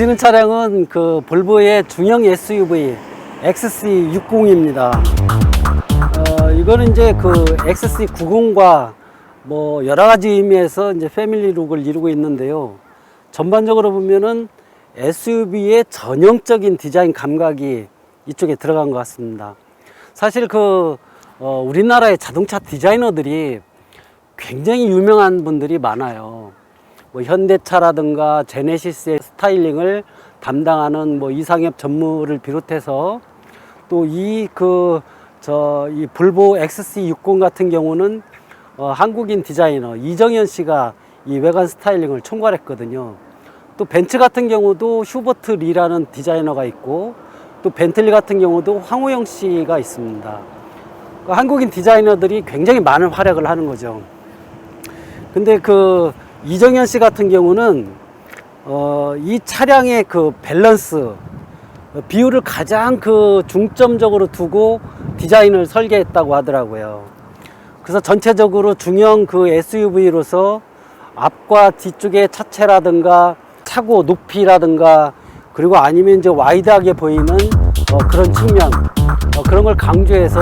보시는 차량은 그 볼보의 중형 SUV XC60입니다. 어, 이거는 이제 그 XC90과 뭐 여러 가지 의미에서 이제 패밀리 룩을 이루고 있는데요. 전반적으로 보면은 SUV의 전형적인 디자인 감각이 이쪽에 들어간 것 같습니다. 사실 그 어, 우리나라의 자동차 디자이너들이 굉장히 유명한 분들이 많아요. 뭐 현대차라든가 제네시스의 스타일링을 담당하는 뭐 이상엽 전무를 비롯해서 또 이 그 저이 볼보 XC60 같은 경우는 어, 한국인 디자이너 이정현 씨가 이 외관 스타일링을 총괄했거든요. 또 벤츠 같은 경우도 휴버트 리라는 디자이너가 있고 또 벤틀리 같은 경우도 황호영 씨가 있습니다. 그 한국인 디자이너들이 굉장히 많은 활약을 하는 거죠. 근데 그 이정현 씨 같은 경우는 어, 이 차량의 그 밸런스 어, 비율을 가장 그 중점적으로 두고 디자인을 설계했다고 하더라고요. 그래서 전체적으로 중형 그 SUV로서 앞과 뒤쪽의 차체라든가 차고 높이라든가 그리고 아니면 이제 와이드하게 보이는 어, 그런 측면 어, 그런 걸 강조해서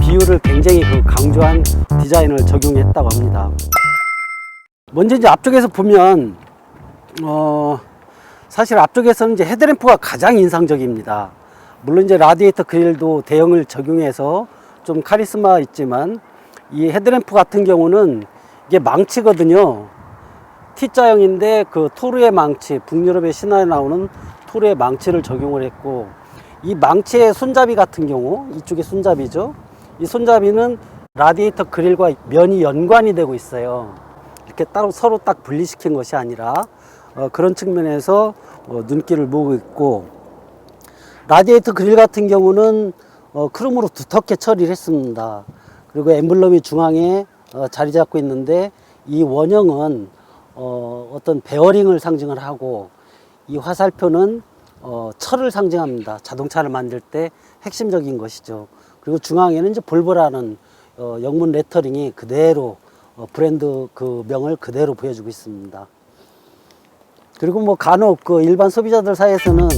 비율을 굉장히 그 강조한 디자인을 적용했다고 합니다. 먼저 이제 앞쪽에서 보면 어 사실 앞쪽에서는 이제 헤드램프가 가장 인상적입니다. 물론 이제 라디에이터 그릴도 대형을 적용해서 좀 카리스마 있지만 이 헤드램프 같은 경우는 이게 망치거든요. T자형인데 그 토르의 망치, 북유럽의 신화에 나오는 토르의 망치를 적용을 했고 이 망치의 손잡이 같은 경우 이쪽에 손잡이죠. 이 손잡이는 라디에이터 그릴과 면이 연관이 되고 있어요. 이렇게 따로 서로 딱 분리시킨 것이 아니라 어, 그런 측면에서 어, 눈길을 모으고 있고 라디에이터 그릴 같은 경우는 어, 크롬으로 두텁게 처리를 했습니다. 그리고 엠블럼이 중앙에 어, 자리 잡고 있는데 이 원형은 어, 어떤 베어링을 상징을 하고 이 화살표는 어, 철을 상징합니다. 자동차를 만들 때 핵심적인 것이죠. 그리고 중앙에는 이제 볼보라는 어, 영문 레터링이 그대로 어, 브랜드 그 명을 그대로 보여주고 있습니다. 그리고 뭐 간혹 그 일반 소비자들 사이에서는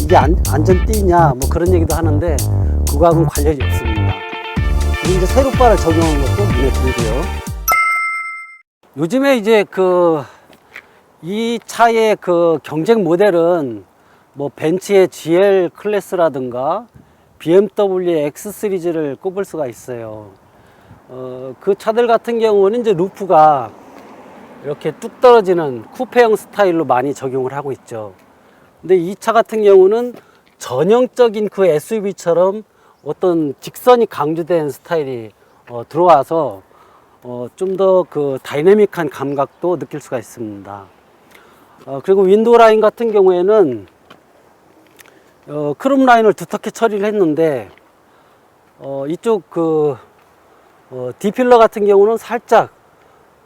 이게 안, 안전띠냐 뭐 그런 얘기도 하는데 그거하고는 관련이 없습니다. 그리고 이제 세로바를 적용한 것도 눈에 들고요. 요즘에 이제 그 이 차의 그 경쟁 모델은 뭐 벤츠의 GL 클래스라든가 BMW의 X 시리즈를 꼽을 수가 있어요. 어, 그 차들 같은 경우는 이제 루프가 이렇게 뚝 떨어지는 쿠페형 스타일로 많이 적용을 하고 있죠. 근데 이 차 같은 경우는 전형적인 그 SUV처럼 어떤 직선이 강조된 스타일이 어, 들어와서 어, 좀 더 그 다이내믹한 감각도 느낄 수가 있습니다. 어, 그리고 윈도우 라인 같은 경우에는 어, 크롬 라인을 두텁게 처리를 했는데 어, 이쪽 그 어, 디필러 같은 경우는 살짝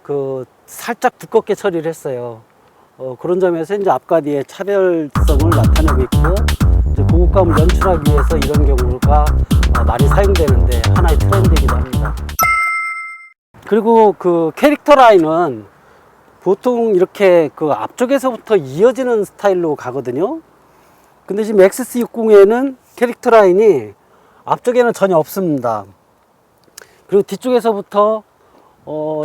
그 살짝 두껍게 처리를 했어요. 어, 그런 점에서 이제 앞과 뒤의 차별성을 나타내고 있고 이제 고급감을 연출하기 위해서 이런 경우가 어, 많이 사용되는데 하나의 트렌드이기도 합니다. 그리고 그 캐릭터 라인은 보통 이렇게 그 앞쪽에서부터 이어지는 스타일로 가거든요. 근데 지금 XC60에는 캐릭터 라인이 앞쪽에는 전혀 없습니다. 그리고 뒤쪽에서부터 어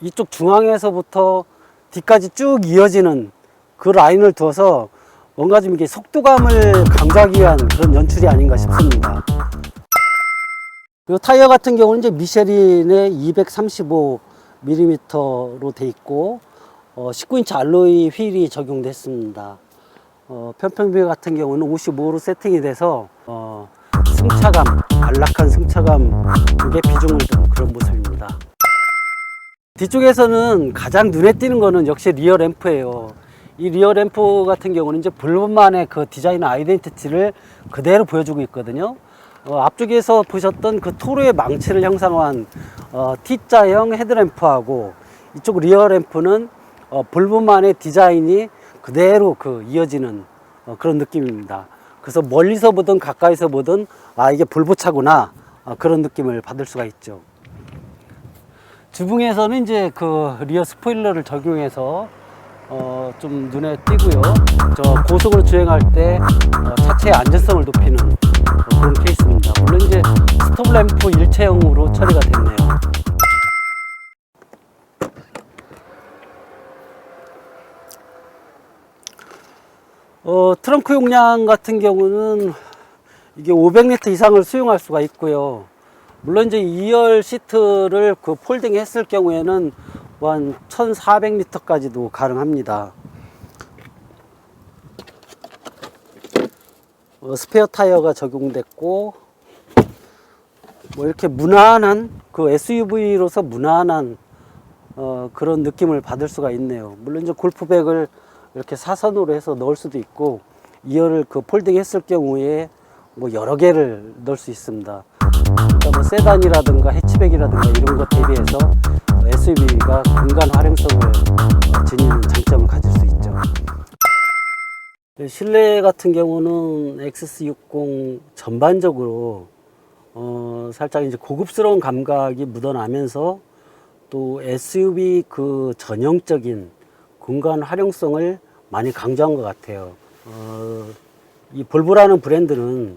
이쪽 중앙에서부터 뒤까지 쭉 이어지는 그 라인을 두어서 뭔가 좀 이게 속도감을 강조하기 위한 그런 연출이 아닌가 싶습니다. 그리고 타이어 같은 경우는 이제 미쉐린의 235mm로 돼 있고 어, 19인치 알로이 휠이 적용됐습니다. 어, 편평비 같은 경우는 55로 세팅이 돼서 어, 승차감, 안락한 승차감에 비중을 둔 그런 모습입니다. 뒤쪽에서는 가장 눈에 띄는 거는 역시 리어 램프예요. 이 리어 램프 같은 경우는 이제 볼만의 그 디자인 아이덴티티를 그대로 보여주고 있거든요. 어, 앞쪽에서 보셨던 그 토르의 망치를 형상화한 어, T자형 헤드램프하고 이쪽 리어 램프는 어, 볼만의 디자인이 그대로 그 이어지는 어, 그런 느낌입니다. 그래서 멀리서 보든 가까이서 보든 아 이게 볼보차구나 어, 그런 느낌을 받을 수가 있죠. 주붕에서는 이제 그 리어 스포일러를 적용해서 어, 좀 눈에 띄고요. 저 고속으로 주행할 때 어, 차체의 안전성을 높이는 어, 그런 케이스입니다. 물론 이제 스톱 램프 일체형으로 처리가 됐네요. 어, 트렁크 용량 같은 경우는 이게 500리터 이상을 수용할 수가 있고요. 물론 이제 2열 시트를 그 폴딩 했을 경우에는 뭐한 1400리터까지도 가능합니다. 어, 스페어 타이어가 적용됐고, 뭐 이렇게 무난한, 그 SUV로서 무난한, 어, 그런 느낌을 받을 수가 있네요. 물론 이제 골프백을 이렇게 사선으로 해서 넣을 수도 있고, 2열을 그 폴딩 했을 경우에 뭐 여러 개를 넣을 수 있습니다. 뭐 세단이라든가 해치백이라든가 이런 것 대비해서 SUV가 공간 활용성을 어, 지니는 장점을 가질 수 있죠. 네, 실내 같은 경우는 XC60 전반적으로 어, 살짝 이제 고급스러운 감각이 묻어나면서 또 SUV 그 전형적인 공간 활용성을 많이 강조한 것 같아요. 어, 이 볼보라는 브랜드는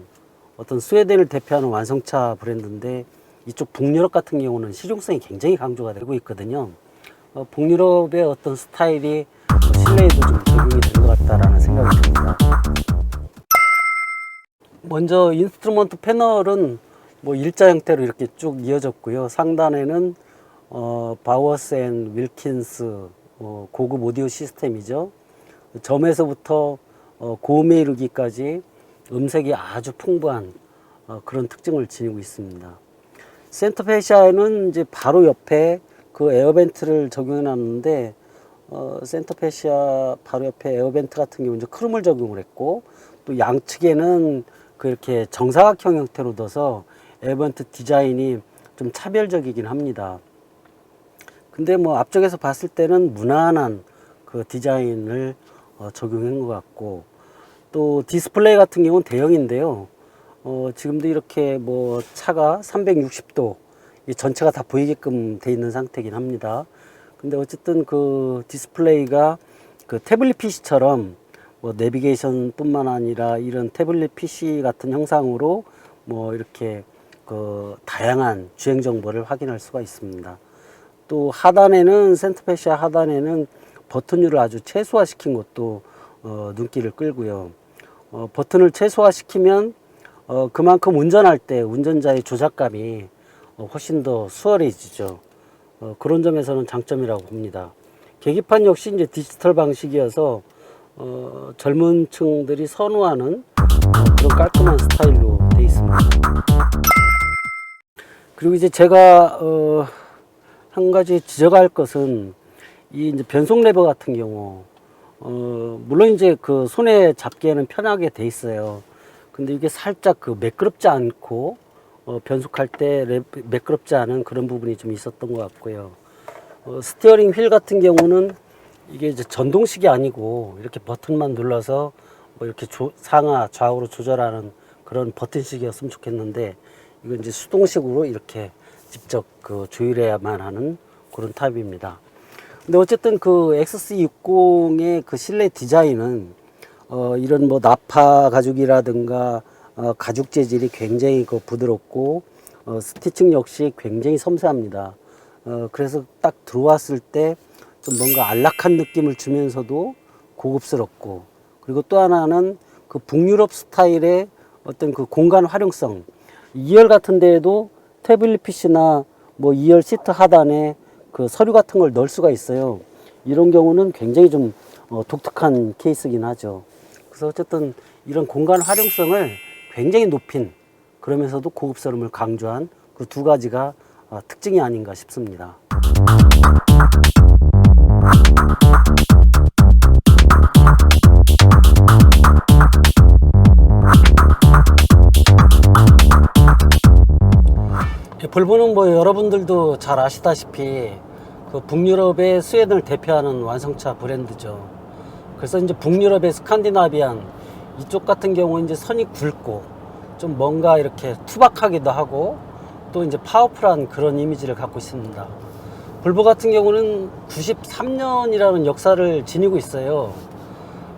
어떤 스웨덴을 대표하는 완성차 브랜드인데 이쪽 북유럽 같은 경우는 실용성이 굉장히 강조가 되고 있거든요. 어, 북유럽의 어떤 스타일이 실내에도 좀 적용이 된 것 같다라는 생각이 듭니다. 먼저 인스트루먼트 패널은 뭐 일자 형태로 이렇게 쭉 이어졌고요. 상단에는 어, 바워스 앤 윌킨스 어, 고급 오디오 시스템이죠. 점에서부터 어, 고음에 이르기까지 음색이 아주 풍부한 어, 그런 특징을 지니고 있습니다. 센터페시아에는 이제 바로 옆에 그 에어벤트를 적용해 놨는데 어, 센터페시아 바로 옆에 에어벤트 같은 경우 이제 크롬을 적용을 했고 또 양측에는 그렇게 정사각형 형태로 둬서 에어벤트 디자인이 좀 차별적이긴 합니다. 근데 뭐 앞쪽에서 봤을 때는 무난한 그 디자인을 어, 적용한 것 같고 또 디스플레이 같은 경우는 대형인데요. 어, 지금도 이렇게 뭐 차가 360도 이 전체가 다 보이게끔 돼 있는 상태긴 합니다. 근데 어쨌든 그 디스플레이가 그 태블릿 PC처럼 뭐 내비게이션 뿐만 아니라 이런 태블릿 PC 같은 형상으로 뭐 이렇게 그 다양한 주행 정보를 확인할 수가 있습니다. 또 하단에는 센터페시아 하단에는 버튼율을 아주 최소화시킨 것도 어, 눈길을 끌고요. 어, 버튼을 최소화시키면 어, 그만큼 운전할 때 운전자의 조작감이 어, 훨씬 더 수월해지죠. 어, 그런 점에서는 장점이라고 봅니다. 계기판 역시 이제 디지털 방식이어서 어, 젊은 층들이 선호하는 어, 그런 깔끔한 스타일로 돼 있습니다. 그리고 이제 제가 어, 한 가지 지적할 것은 이 이제 변속 레버 같은 경우 어, 물론 이제 그 손에 잡기에는 편하게 돼 있어요. 근데 이게 살짝 그 매끄럽지 않고 어, 변속할 때 레, 매끄럽지 않은 그런 부분이 좀 있었던 것 같고요. 어, 스티어링 휠 같은 경우는 이게 이제 전동식이 아니고 이렇게 버튼만 눌러서 뭐 이렇게 조- 상하 좌우로 조절하는 그런 버튼식이었으면 좋겠는데 이건 이제 수동식으로 이렇게 직접 그 조율해야만 하는 그런 타입입니다. 근데 어쨌든 그 XC60의 그 실내 디자인은 어 이런 뭐 나파 가죽이라든가 어 가죽 재질이 굉장히 그 부드럽고 어 스티칭 역시 굉장히 섬세합니다. 어 그래서 딱 들어왔을 때 좀 뭔가 안락한 느낌을 주면서도 고급스럽고 그리고 또 하나는 그 북유럽 스타일의 어떤 그 공간 활용성 2열 같은 데에도 태블릿 PC나 뭐 2열 시트 하단에 그 서류 같은 걸 넣을 수가 있어요. 이런 경우는 굉장히 좀 어, 독특한 케이스긴 하죠. 그래서 어쨌든 이런 공간 활용성을 굉장히 높인 그러면서도 고급스러움을 강조한 그 두 가지가 어, 특징이 아닌가 싶습니다. 볼보는 뭐 여러분들도 잘 아시다시피 그 북유럽의 스웨덴을 대표하는 완성차 브랜드죠. 그래서 이제 북유럽의 스칸디나비안 이쪽 같은 경우 이제 선이 굵고 좀 뭔가 이렇게 투박하기도 하고 또 이제 파워풀한 그런 이미지를 갖고 있습니다. 볼보 같은 경우는 93년이라는 역사를 지니고 있어요.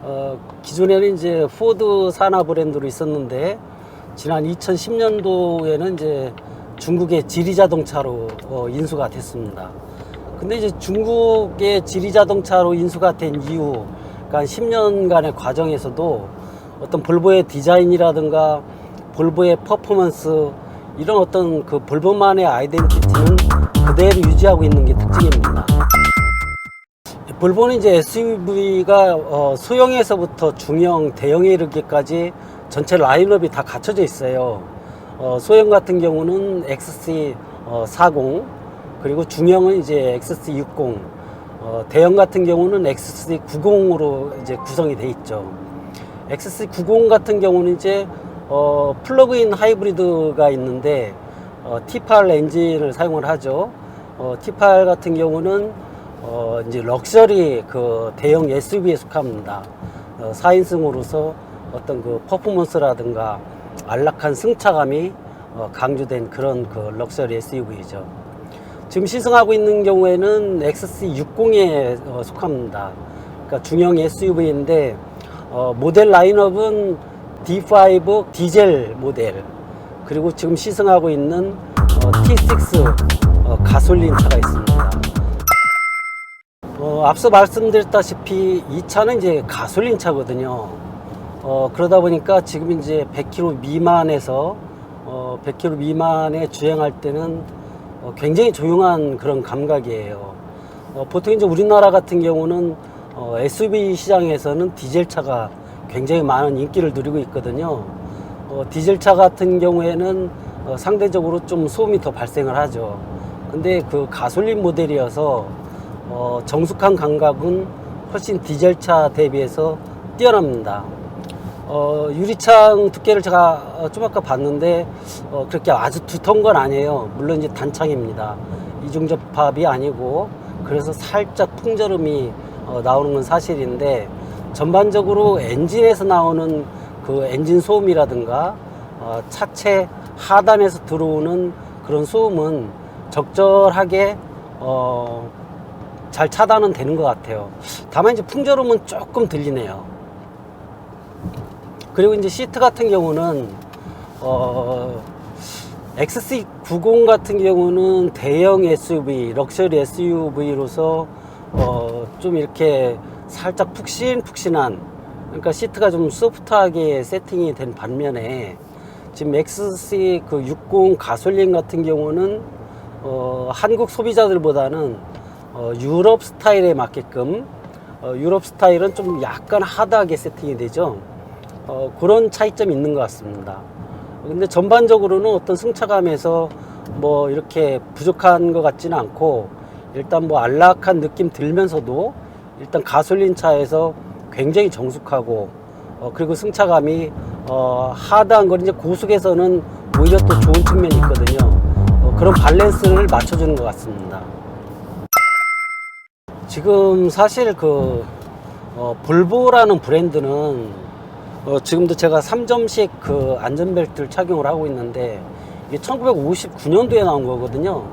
어, 기존에는 이제 포드 산하 브랜드로 있었는데 지난 2010년도에는 이제 중국의 지리 자동차로 어, 인수가 됐습니다. 근데 이제 중국의 지리 자동차로 인수가 된 이후, 그러니까 10년간의 과정에서도 어떤 볼보의 디자인이라든가 볼보의 퍼포먼스 이런 어떤 그 볼보만의 아이덴티티는 그대로 유지하고 있는 게 특징입니다. 볼보는 이제 SUV가 어, 소형에서부터 중형, 대형에 이르기까지 전체 라인업이 다 갖춰져 있어요. 어, 소형 같은 경우는 XC40 그리고 중형은 이제 XC60 어, 대형 같은 경우는 XC90으로 이제 구성이 돼 있죠. XC90 같은 경우는 이제 어, 플러그인 하이브리드가 있는데 어, T8 엔진을 사용을 하죠. 어, T8 같은 경우는 어, 이제 럭셔리 그 대형 SUV에 속합니다. 어, 4인승으로서 어떤 그 퍼포먼스라든가 안락한 승차감이 어, 강조된 그런 그 럭셔리 SUV죠. 지금 시승하고 있는 경우에는 XC60에 어, 속합니다. 그러니까 중형 SUV인데 어, 모델 라인업은 D5 디젤 모델 그리고 지금 시승하고 있는 어, T6 어, 가솔린 차가 있습니다. 어, 앞서 말씀드렸다시피 이 차는 이제 가솔린 차거든요. 어, 그러다 보니까 지금 이제 100km 미만에서 어, 100km 미만에 주행할 때는 어, 굉장히 조용한 그런 감각이에요. 어, 보통 이제 우리나라 같은 경우는 어, SUV 시장에서는 디젤 차가 굉장히 많은 인기를 누리고 있거든요. 어, 디젤 차 같은 경우에는 어, 상대적으로 좀 소음이 더 발생을 하죠. 근데 그 가솔린 모델이어서 어, 정숙한 감각은 훨씬 디젤 차 대비해서 뛰어납니다. 어, 유리창 두께를 제가 어, 좀 아까 봤는데 어, 그렇게 아주 두터운 건 아니에요. 물론 이제 단창입니다. 이중 접합이 아니고 그래서 살짝 풍절음이 어, 나오는 건 사실인데 전반적으로 엔진에서 나오는 그 엔진 소음이라든가 어, 차체 하단에서 들어오는 그런 소음은 적절하게 어, 잘 차단은 되는 것 같아요. 다만 이제 풍절음은 조금 들리네요. 그리고 이제 시트 같은 경우는 어, XC90 같은 경우는 대형 SUV, 럭셔리 SUV로서 어, 좀 이렇게 살짝 푹신푹신한 그러니까 시트가 좀 소프트하게 세팅이 된 반면에 지금 XC60 가솔린 같은 경우는 어, 한국 소비자들보다는 어, 유럽 스타일에 맞게끔 어, 유럽 스타일은 좀 약간 하드하게 세팅이 되죠. 어, 그런 차이점이 있는 것 같습니다. 근데 전반적으로는 어떤 승차감에서 뭐 이렇게 부족한 것 같지는 않고 일단 뭐 안락한 느낌 들면서도 일단 가솔린 차에서 굉장히 정숙하고 어, 그리고 승차감이 어, 하드한 건 이제 고속에서는 오히려 또 좋은 측면이 있거든요. 어, 그런 밸런스를 맞춰주는 것 같습니다. 지금 사실 그 어, 볼보라는 브랜드는 어, 지금도 제가 3점씩 그 안전벨트를 착용을 하고 있는데 이게 1959년도에 나온 거거든요.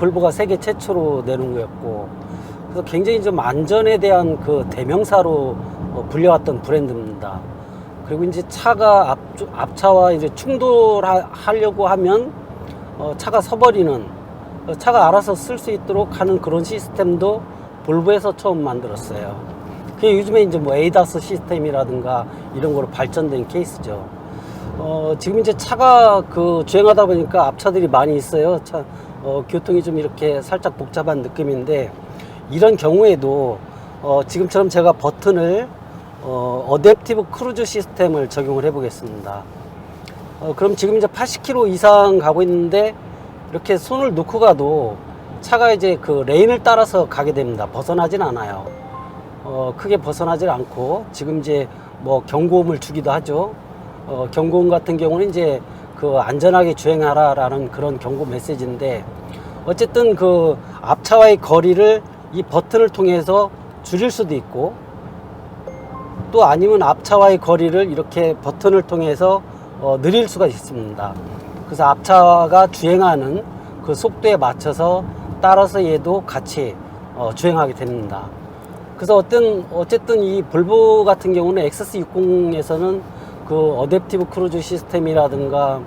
볼보가 세계 최초로 내놓은 거였고 그래서 굉장히 좀 안전에 대한 그 대명사로 어, 불려왔던 브랜드입니다. 그리고 이제 차가 앞, 앞차와 이제 충돌하려고 하면 어, 차가 서버리는 어, 차가 알아서 쓸 수 있도록 하는 그런 시스템도 볼보에서 처음 만들었어요. 그게 요즘에 이제 뭐 에이다스 시스템이라든가 이런 거로 발전된 케이스죠. 어, 지금 이제 차가 그 주행하다 보니까 앞차들이 많이 있어요. 차, 어, 교통이 좀 이렇게 살짝 복잡한 느낌인데 이런 경우에도 어, 지금처럼 제가 버튼을 어, 어댑티브 크루즈 시스템을 적용을 해 보겠습니다. 어, 그럼 지금 이제 80km 이상 가고 있는데 이렇게 손을 놓고 가도 차가 이제 그 레인을 따라서 가게 됩니다. 벗어나진 않아요. 어, 크게 벗어나질 않고 지금 이제 뭐 경고음을 주기도 하죠. 어, 경고음 같은 경우는 이제 그 안전하게 주행하라라는 그런 경고 메시지인데 어쨌든 그 앞차와의 거리를 이 버튼을 통해서 줄일 수도 있고 또 아니면 앞차와의 거리를 이렇게 버튼을 통해서 어, 늘릴 수가 있습니다. 그래서 앞차가 주행하는 그 속도에 맞춰서 따라서 얘도 같이 어, 주행하게 됩니다. 그래서 어떤 어쨌든 이 볼보 같은 경우는 XC60에서는 그 어댑티브 크루즈 시스템이라든가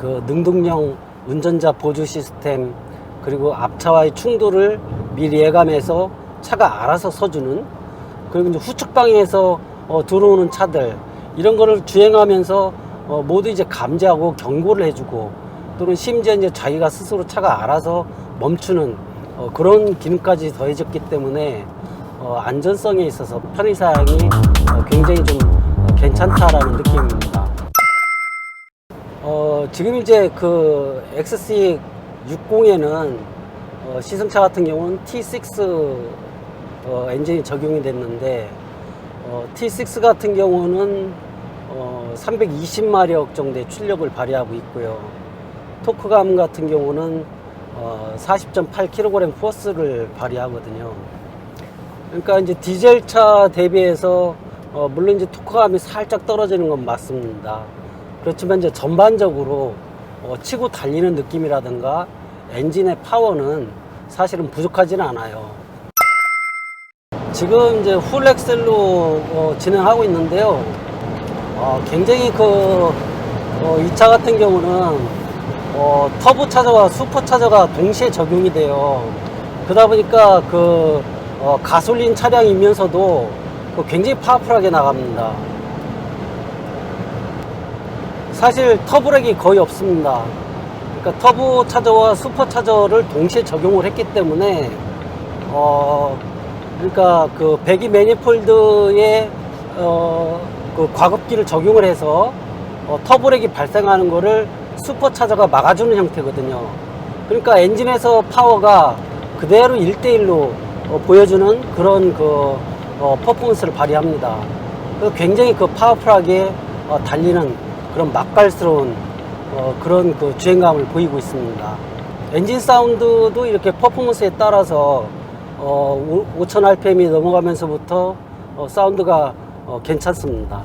그 능동형 운전자 보조 시스템 그리고 앞차와의 충돌을 미리 예감해서 차가 알아서 서주는 그리고 이제 후측 방향에서 어, 들어오는 차들 이런 거를 주행하면서 어, 모두 이제 감지하고 경고를 해주고 또는 심지어 이제 자기가 스스로 차가 알아서 멈추는 어, 그런 기능까지 더해졌기 때문에 어, 안전성에 있어서 편의사양이 어, 굉장히 좀 어, 괜찮다라는 느낌입니다. 어, 지금 이제 그 XC60에는 어, 시승차 같은 경우는 T6 어, 엔진이 적용이 됐는데 어, T6 같은 경우는 어, 320마력 정도의 출력을 발휘하고 있고요. 토크감 같은 경우는 어, 40.8kg 포스를 발휘하거든요. 그러니까 이제 디젤차 대비해서 어, 물론 이제 토크감이 살짝 떨어지는 건 맞습니다. 그렇지만 이제 전반적으로 어, 치고 달리는 느낌이라든가 엔진의 파워는 사실은 부족하지는 않아요. 지금 이제 풀 엑셀로 어, 진행하고 있는데요. 어, 굉장히 그, 어, 이차 같은 경우는 어, 터보 차저와 슈퍼 차저가 동시에 적용이 돼요. 그러다 보니까 그 어, 가솔린 차량이면서도 그 굉장히 파워풀하게 나갑니다. 사실 터보렉이 거의 없습니다. 그러니까 터보 차저와 슈퍼 차저를 동시에 적용을 했기 때문에 어 그러니까 그 배기 매니폴드에 어그 과급기를 적용을 해서 어, 터보렉이 발생하는 거를 슈퍼 차저가 막아주는 형태거든요. 그러니까 엔진에서 파워가 그대로 1대1로 어, 보여주는 그런 그 어, 퍼포먼스를 발휘합니다. 그래서 굉장히 그 파워풀하게 어, 달리는 그런 맛깔스러운 어, 그런 그 주행감을 보이고 있습니다. 엔진 사운드도 이렇게 퍼포먼스에 따라서 어, 5000rpm이 넘어가면서부터 어, 사운드가 어, 괜찮습니다.